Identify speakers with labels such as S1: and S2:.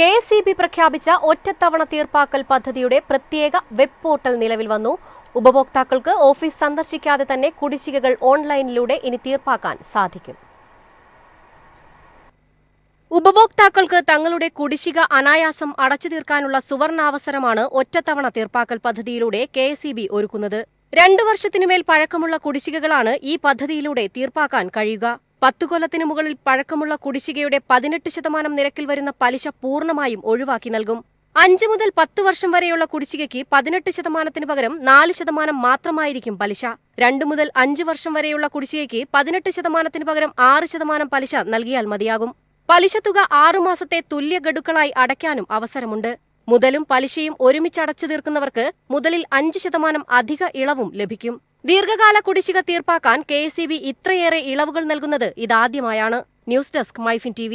S1: K S E B പ്രഖ്യാപിച്ച ഒറ്റത്തവണ തീർപ്പാക്കൽ പദ്ധതിയുടെ പ്രത്യേക വെബ് പോർട്ടൽ നിലവിൽ വന്നു. ഉപഭോക്താക്കൾക്ക് ഓഫീസ് സന്ദർശിക്കാതെ തന്നെ കുടിശ്ശികകൾ ഓൺലൈനിലൂടെ ഇനി തീർപ്പാക്കാൻ സാധിക്കും. ഉപഭോക്താക്കൾക്ക് തങ്ങളുടെ കുടിശ്ശിക അനായാസം അടച്ചു തീർക്കാനുള്ള സുവർണാവസരമാണ് ഒറ്റത്തവണ തീർപ്പാക്കൽ പദ്ധതിയിലൂടെ കെ എസ് ഇ ബി ഒരുക്കുന്നത്. രണ്ടു വർഷത്തിനുമേൽ പഴക്കമുള്ള കുടിശ്ശികകളാണ് ഈ പദ്ധതിയിലൂടെ തീർപ്പാക്കാൻ കഴിയുക. പത്തു കൊല്ലത്തിനു മുകളിൽ പഴക്കമുള്ള കുടിശ്ശികയുടെ പതിനെട്ട് ശതമാനം നിരക്കിൽ വരുന്ന പലിശ പൂർണമായും ഒഴിവാക്കി നൽകും. അഞ്ച് മുതൽ പത്ത് വർഷം വരെയുള്ള കുടിശ്ശികയ്ക്ക് പതിനെട്ട് ശതമാനത്തിന് പകരം നാല് ശതമാനം മാത്രമായിരിക്കും പലിശ. രണ്ടു മുതൽ അഞ്ച് വർഷം വരെയുള്ള കുടിശ്ശികയ്ക്ക് പതിനെട്ട് ശതമാനത്തിന് പകരം ആറ് ശതമാനം പലിശ നൽകിയാൽ മതിയാകും. പലിശ തുക ആറുമാസത്തെ തുല്യ ഗഡുക്കളായി അടയ്ക്കാനും അവസരമുണ്ട്. മുതലും പലിശയും ഒരുമിച്ചടച്ചു തീർക്കുന്നവർക്ക് മുതലിൽ അഞ്ച് ശതമാനം അധിക ഇളവും ലഭിക്കും. ദീർഘകാല കുടിശ്ശിക തീർപ്പാക്കാൻ കെ എസ് ഇത്രയേറെ ഇളവുകൾ നൽകുന്നത് ഇതാദ്യമായാണ്. News desk MyFin T